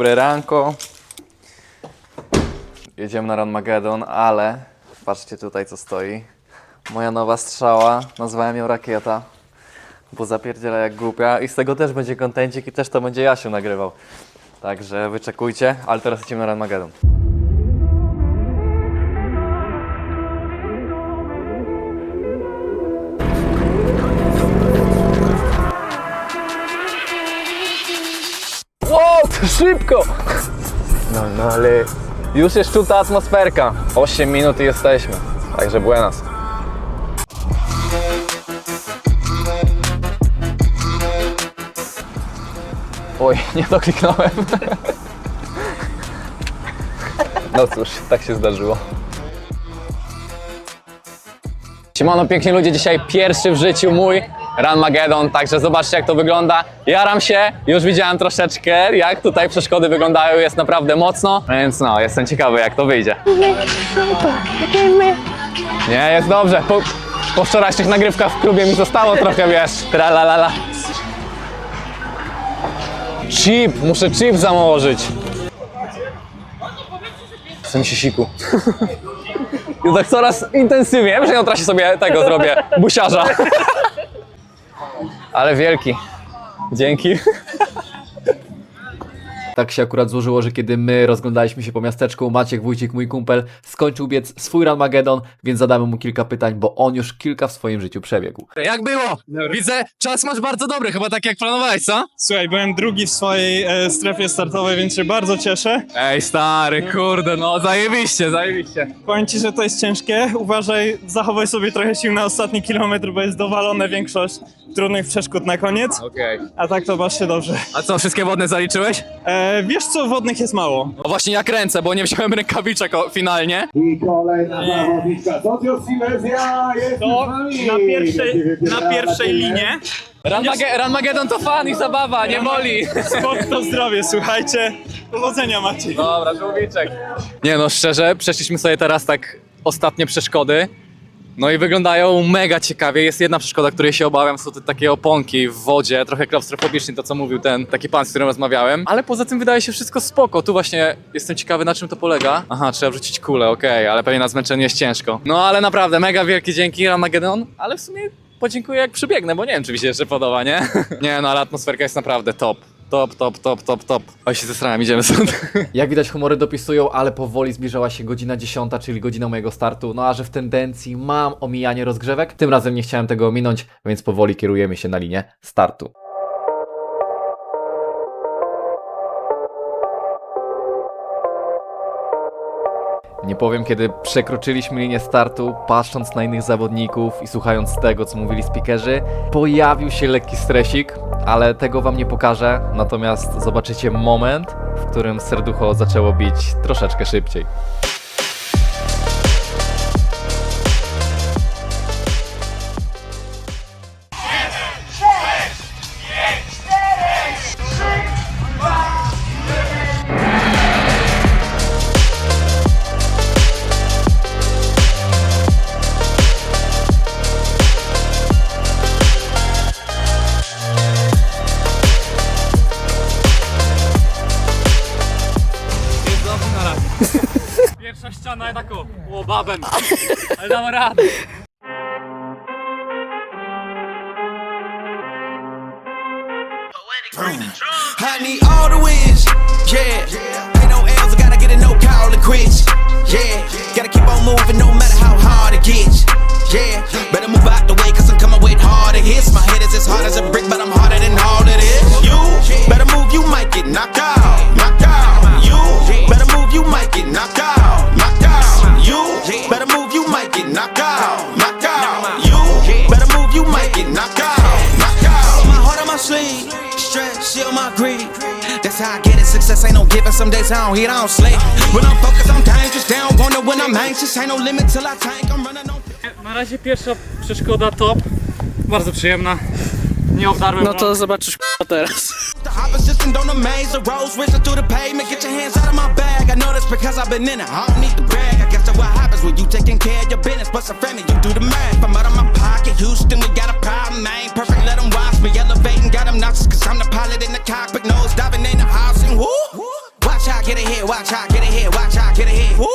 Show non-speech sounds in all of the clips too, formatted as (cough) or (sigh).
Dobre ranko. Jedziemy na Ranmagedon, ale patrzcie tutaj co stoi. Moja nowa strzała, nazwałem ją Rakieta, bo zapierdziela jak głupia i z tego też będzie kontencik i też to będzie Jasiu nagrywał. Także wyczekujcie, ale teraz lecimy na Ranmagedon. Szybko! No, no ale... Już jest czuta atmosferka. 8 minut i jesteśmy. Także buenas. Oj, nie dokliknąłem. No cóż, tak się zdarzyło. Siemano, piękni ludzie, dzisiaj pierwszy w życiu mój Ranmagedon, także zobaczcie jak to wygląda. Jaram się, już widziałem troszeczkę jak tutaj przeszkody wyglądają, jest naprawdę mocno, więc no, jestem ciekawy jak to wyjdzie. Nie, jest dobrze. Po, po wczorajszych nagrywkach w klubie mi zostało trochę, wiesz, tralalala. Chip, muszę chip założyć. Chcę mi się siku. (laughs) I tak coraz intensywniej. Wiem, że na trasie sobie tego zrobię, busiarza. (laughs) Ale wielki. Dzięki. (laughs) Tak się akurat złożyło, że kiedy my rozglądaliśmy się po miasteczku, Maciek Wójcik, mój kumpel, skończył biec swój Ranmagedon, więc zadamy mu kilka pytań, bo on już kilka w swoim życiu przebiegł. Jak było? Widzę, czas masz bardzo dobry, chyba tak jak planowałeś, co? Słuchaj, byłem drugi w swojej e, strefie startowej, więc się bardzo cieszę. Ej, stary, kurde, no zajebiście, zajebiście. Powiem ci, że to jest ciężkie. Uważaj, zachowaj sobie trochę sił na ostatni kilometr, bo jest dowalone większość trudnych przeszkód na koniec. Okej. A tak to basz się dobrze. A co, wszystkie wodne zaliczyłeś? E, wiesz co, wodnych jest mało. No właśnie ja kręcę, bo nie wziąłem rękawiczek o- finalnie. I kolejna zawodniczka Socio Silesia jest To z nami. na pierwszej, Będzie na pierwszej linie. Ranmage- Ranmagedon to fan i zabawa, nie boli. Sport to zdrowie, słuchajcie. Powodzenia macie. Dobra, żółwiczek. Nie no, szczerze, przeszliśmy sobie teraz tak ostatnie przeszkody. No i wyglądają mega ciekawie. Jest jedna przeszkoda, której się obawiam, są te takie oponki w wodzie, trochę klaustrofobicznie to, co mówił ten taki pan, z którym rozmawiałem. Ale poza tym wydaje się wszystko spoko. Tu właśnie jestem ciekawy, na czym to polega. Aha, trzeba wrzucić kulę, okej, ale pewnie na zmęczenie jest ciężko. No ale naprawdę, mega wielkie dzięki, Ramagedon, ale w sumie podziękuję jak przybiegnę, bo nie wiem, czy mi się jeszcze podoba, nie? (laughs) nie, no ale atmosferka jest naprawdę top. Top, top, top, top, top. Oj, się zesrałem, idziemy stąd. (laughs) Jak widać, humory dopisują, ale powoli zbliżała się godzina 10, czyli godzina mojego startu. No a że w tendencji mam omijanie rozgrzewek, tym razem nie chciałem tego ominąć, więc powoli kierujemy się na linię startu. Nie powiem, kiedy przekroczyliśmy linię startu, patrząc na innych zawodników i słuchając tego, co mówili speakerzy, pojawił się lekki stresik, ale tego wam nie pokażę. Natomiast zobaczycie moment, w którym serducho zaczęło bić troszeczkę szybciej. Dam radę. Uh, I need all the wins, yeah. Ain't no L's, I gotta get a no call to quits, yeah. Gotta keep on moving no matter how hard it gets, yeah. Better move out the way, cause I'm coming with harder hits. My head is as hard as a brick, but I'm harder than all of this. You better move, you might get knocked out, knocked out. You better move, you might get knocked out, stress, shield my greed. That's how I get it. Success ain't no giving. Some days I don't eat, I don't sleep. When I'm focused, I'm dangerous. They don't want when I'm anxious. Ain't no limit till I tank. I'm running on. Na razie pierwsza przeszkoda top. Bardzo przyjemna. Nie obdarłem No to zobaczysz k***a teraz. The opposition don't amaze. The roads racing through the pavement. Get your hands out of my bag. I know that's because I've been in it. I don't need to brag. I guess that's what happens when you taking care of your business. But some family, you do the math. I'm out of my pocket. Houston, we got a problem. I ain't perfect. Let me elevating, got them nauseous, cause I'm the pilot in the cockpit, nose diving in the house and woo. Watch out, get it here, watch out, get it here, watch out, get it here. Woo.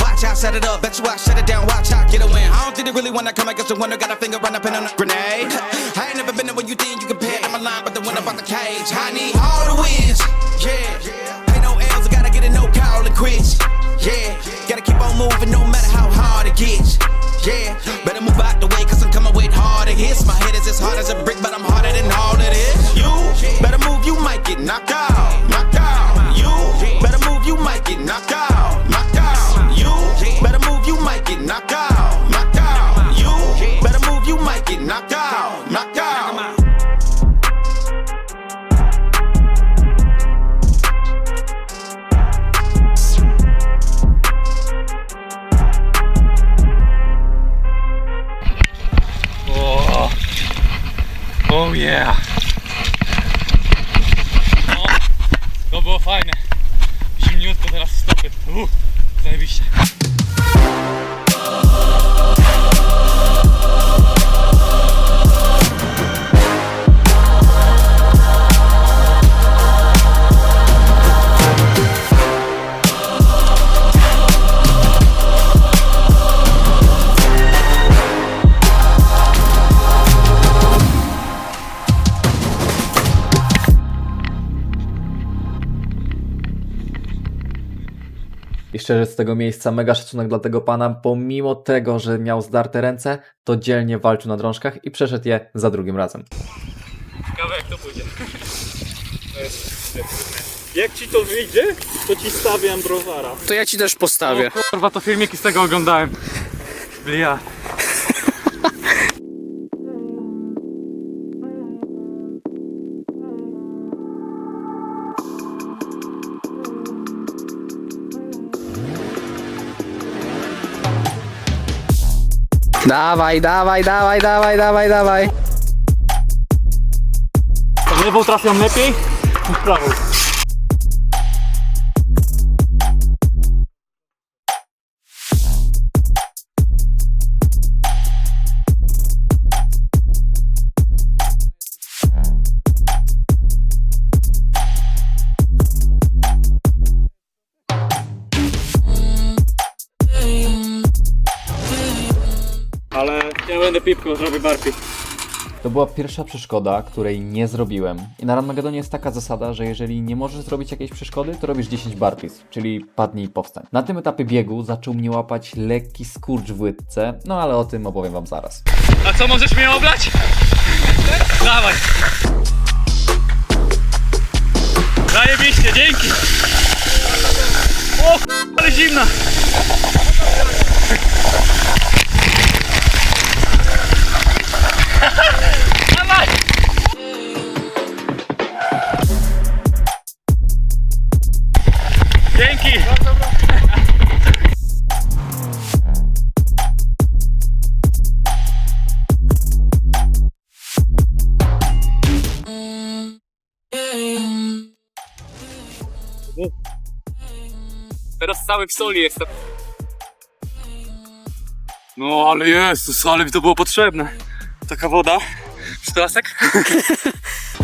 Watch out, set it up, bet you I shut it down, watch out, get a win. I don't think they really wanna come against the winner, got a finger run up in on a grenade. I ain't never been there when you think you compare to my line, but the up about the cage. I need all the wins, yeah. Ain't no L's, I gotta get it, no call to quits, yeah. Gotta keep on moving no matter how hard it gets, yeah. Better move out the way, cause I'm coming with harder hits. My head is as hard as a brick, but knocked out. Knocked out. You better move, you might get knocked out. Knocked out. You better move, you might get knocked out. Knocked out. You out. Oh, oh yeah. Szczerze z tego miejsca mega szacunek dla tego pana, pomimo tego, że miał zdarte ręce, to dzielnie walczył na drążkach i przeszedł je za drugim razem. Ciekawe jak to pójdzie. Jak ci to wyjdzie, to ci stawiam browara. To ja ci też postawię. Kurwa, to filmiki z tego oglądałem. Blia. Dawaj, dawaj, dawaj, dawaj, dawaj, dawaj. Lewą trafiam lepiej niż prawą. Ja będę pipką, zrobię barpi. To była pierwsza przeszkoda, której nie zrobiłem. I na Ranmagedonie jest taka zasada, że jeżeli nie możesz zrobić jakiejś przeszkody, to robisz 10 burpees, czyli padnij i powstań. Na tym etapie biegu zaczął mnie łapać lekki skurcz w łydce, no ale o tym opowiem wam zaraz. A co, możesz mnie oblać? Dawaj. Zajebiście, dzięki. O, ale zimna. Cały w soli jestem. No ale Jezus, ale mi to było potrzebne. Taka woda. Sztlasek? (laughs)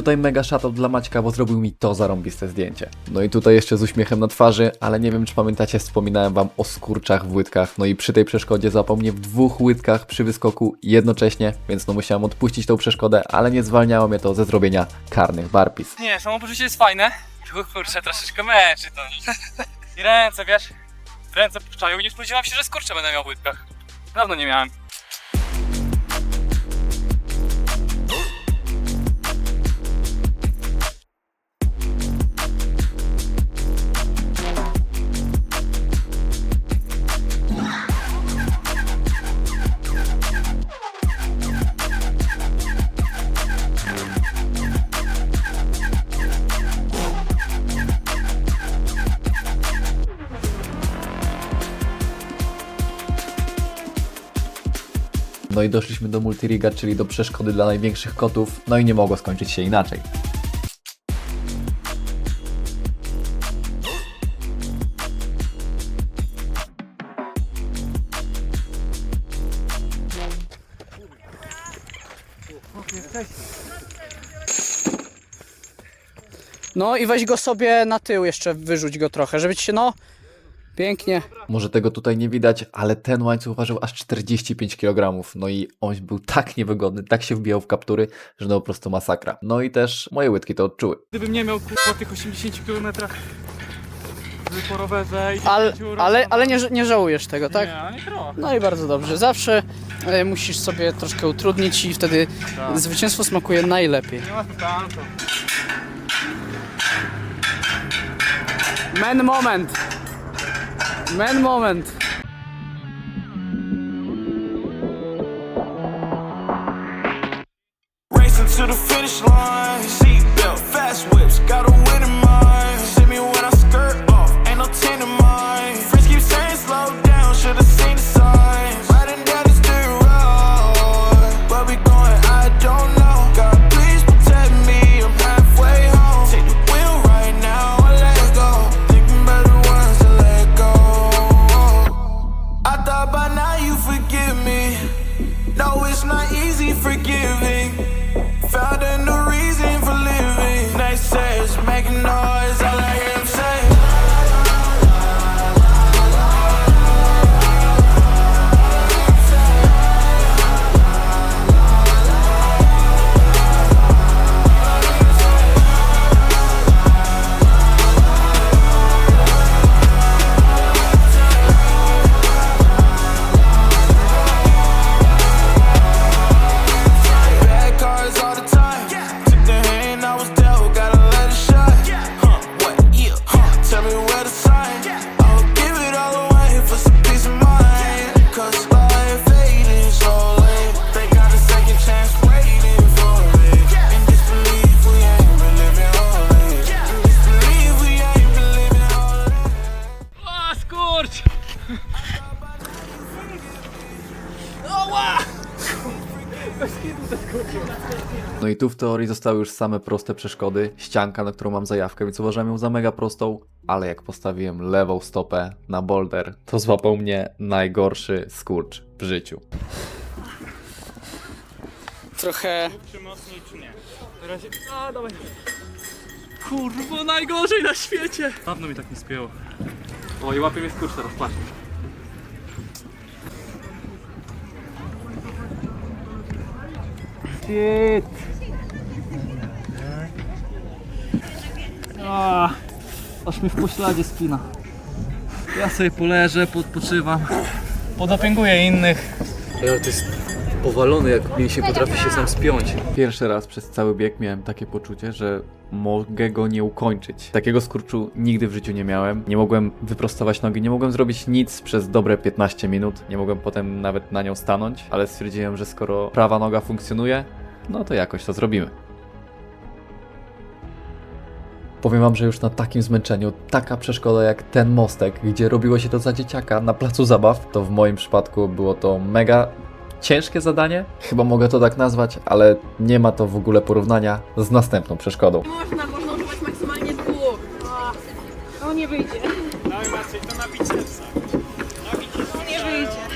tutaj mega shoutout dla Maćka, bo zrobił mi to zarąbiste zdjęcie. No i tutaj jeszcze z uśmiechem na twarzy, ale nie wiem czy pamiętacie, wspominałem wam o skurczach w łydkach. No i przy tej przeszkodzie złapał mnie w dwóch łydkach przy wyskoku jednocześnie, więc no musiałem odpuścić tą przeszkodę, ale nie zwalniało mnie to ze zrobienia karnych burpees. Nie, samo poczucie jest fajne. Tylko kurczę, troszeczkę męczy to. I ręce, wiesz? Ręce puszczają i nie spodziewałem się, że skurcze będę miał w łydkach. Dawno nie miałem. No i doszliśmy do multiriga, czyli do przeszkody dla największych kotów, no i nie mogło skończyć się inaczej. No i weź go sobie na tył jeszcze, wyrzuć go trochę, żeby ci się, no, pięknie. Może tego tutaj nie widać, ale ten łańcuch ważył aż 45 kg. No i on był tak niewygodny, tak się wbijał w kaptury, że no po prostu masakra. No i też moje łydki to odczuły. Gdybym nie miał kurwa tych 80 km po rowerze i Ale, 10 ale, ale nie, nie żałujesz tego, tak? Nie, ale nie trochę. No i bardzo dobrze. Zawsze e, musisz sobie troszkę utrudnić i wtedy zwycięstwo smakuje najlepiej. Nie ma. Men moment! Men moment! No i tu w teorii zostały już same proste przeszkody, ścianka, na którą mam zajawkę, więc uważam ją za mega prostą, ale jak postawiłem lewą stopę na boulder, to złapał mnie najgorszy skurcz w życiu. Trochę Czy mocniej, czy nie? Na razie... A, dawaj. Kurwa, najgorzej na świecie! Dawno mi tak nie spięło. O, i łapie mnie skurcz teraz, patrz. Shit! A, aż mi w pośladzie spina. Ja sobie poleżę, podpoczywam. Podopinguję innych. Ale to jest powalony, jak mi się potrafi się sam spiąć. Pierwszy raz przez cały bieg miałem takie poczucie, że mogę go nie ukończyć. Takiego skurczu nigdy w życiu nie miałem. Nie mogłem wyprostować nogi, nie mogłem zrobić nic przez dobre 15 minut. Nie mogłem potem nawet na nią stanąć, ale stwierdziłem, że skoro prawa noga funkcjonuje, no to jakoś to zrobimy. Powiem wam, że już na takim zmęczeniu taka przeszkoda jak ten mostek, gdzie robiło się to za dzieciaka na placu zabaw, to w moim przypadku było to mega ciężkie zadanie. Chyba mogę to tak nazwać, ale nie ma to w ogóle porównania z następną przeszkodą. Można, można używać maksymalnie dwóch. O, no nie wyjdzie. Dawaj Maciej, to na bicepsa. No nie wyjdzie.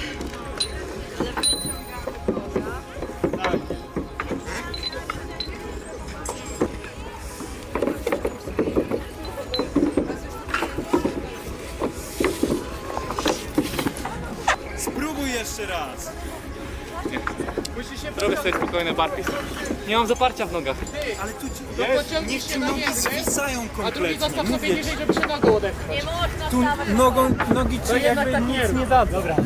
Robię sobie spokojne barpis. Nie mam zaparcia w nogach. Ale tu ci... Niech ci nogi zwisają kompletnie. Mówię ci. Nie można wstawać. Nogą, nogi ci jakby nic nie dadzą. Dobra.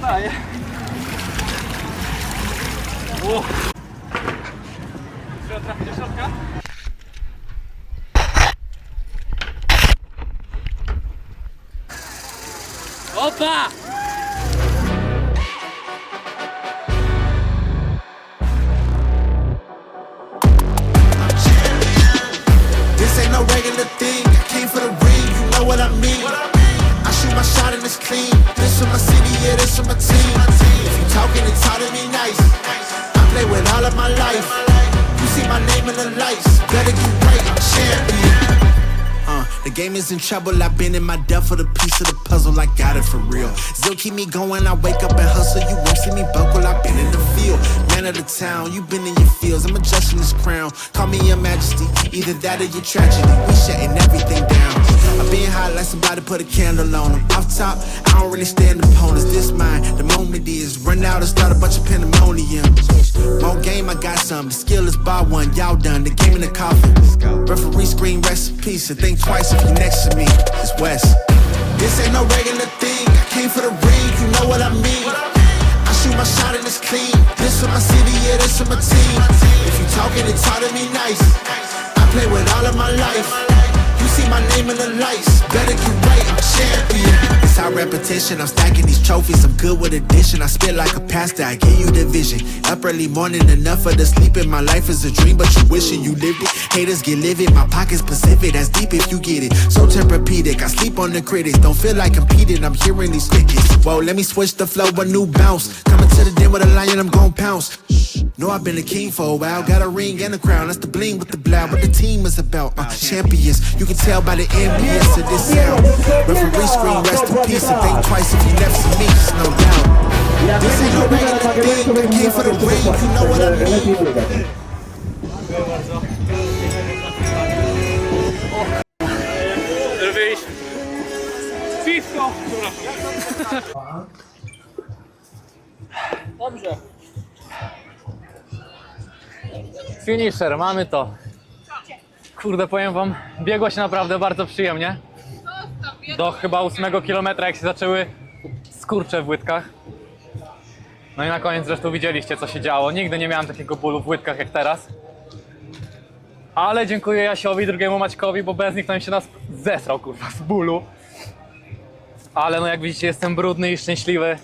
Zostaję. O! Trzeba trafić do środka? Opa! Better get right, champion. Uh, the game is in trouble. I've been in my depth for the piece of the puzzle. I got it for real. Still keep me going. I wake up and hustle. You won't see me buckle. I've been in the field. Man of the town. You been in your fields. I'm adjusting this crown. Call me your majesty. Either that or your tragedy. We shutting everything down. I've been hot like somebody put a candle on 'em. Off top, I don't really stand opponents. This mine. The moment is run out and start a bunch of pandemonium. More game, I got some. The skill is by one. Y'all done. The game in the coffin. Referee screen rest in peace. And think twice if you next to me. It's West. This ain't no regular thing. I came for the ring. You know what I mean. I shoot my shot and it's clean. This for my city, yeah, this for my team. If you talking, it's hard to be nice. I play with all of my life. My name in the lights. Better get right, I'm champion. Repetition. I'm stacking these trophies. I'm good with addition. I spit like a pastor. I give you the vision. Up early morning, enough of the sleeping. My life is a dream, but you wishing you lived it. Haters get livid. My pocket's Pacific. That's deep if you get it. So Tempur-Pedic. I sleep on the critics. Don't feel like competing. I'm hearing these crickets. Whoa, let me switch the flow. A new bounce. Coming to the den with a lion. I'm gon' pounce. Know I've been a king for a while. Got a ring and a crown. That's the bling with the blow. What the team is about. Uh, champions. You can tell by the ambience of this sound. Referee screen, rest in peace. And think twice if you never see me. Just no doubt. This ain't no regular thing. For the. You know what I mean. Dobrze. Finisher, mamy to. Kurde, powiem wam, biegło się naprawdę bardzo przyjemnie. Do chyba 8 kilometra, jak się zaczęły skurcze w łydkach. No i na koniec zresztą widzieliście, co się działo. Nigdy nie miałem takiego bólu w łydkach jak teraz. Ale dziękuję Jasiowi, drugiemu Maćkowi, bo bez nich to się nas zesrał, kurwa, z bólu. Ale no jak widzicie, jestem brudny i szczęśliwy.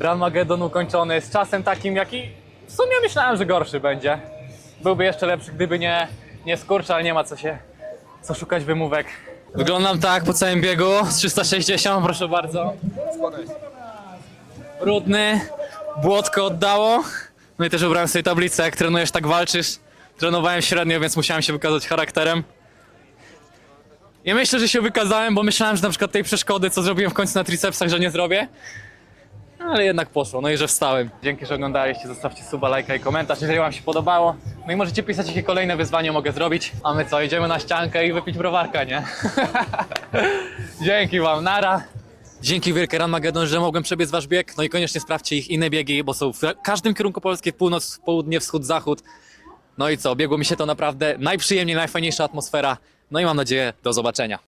Ranmagedon ukończony z czasem takim, jaki w sumie myślałem, że gorszy będzie. Byłby jeszcze lepszy, gdyby nie, nie skurcz, ale nie ma co się, co szukać wymówek. Wyglądam tak po całym biegu, z 360, proszę bardzo. Brudny, błotko oddało. No i też ubrałem sobie tablicę, jak trenujesz, tak walczysz. Trenowałem średnio, więc musiałem się wykazać charakterem. I myślę, że się wykazałem, bo myślałem, że na przykład tej przeszkody, co zrobiłem w końcu na tricepsach, że nie zrobię. Ale jednak poszło, no i że wstałem. Dzięki, że oglądaliście, zostawcie suba, lajka i komentarz, jeżeli wam się podobało. No i możecie pisać, jakie kolejne wyzwanie mogę zrobić. A my co, idziemy na ściankę i wypić browarka, nie? (laughs) Dzięki wam, nara! Dzięki wielkie Ranmagedon, że mogłem przebiec wasz bieg. No i koniecznie sprawdźcie ich inne biegi, bo są w każdym kierunku Polski, północ, południe, wschód, zachód. No i co, biegło mi się to naprawdę najprzyjemniej, najfajniejsza atmosfera. No i mam nadzieję, do zobaczenia.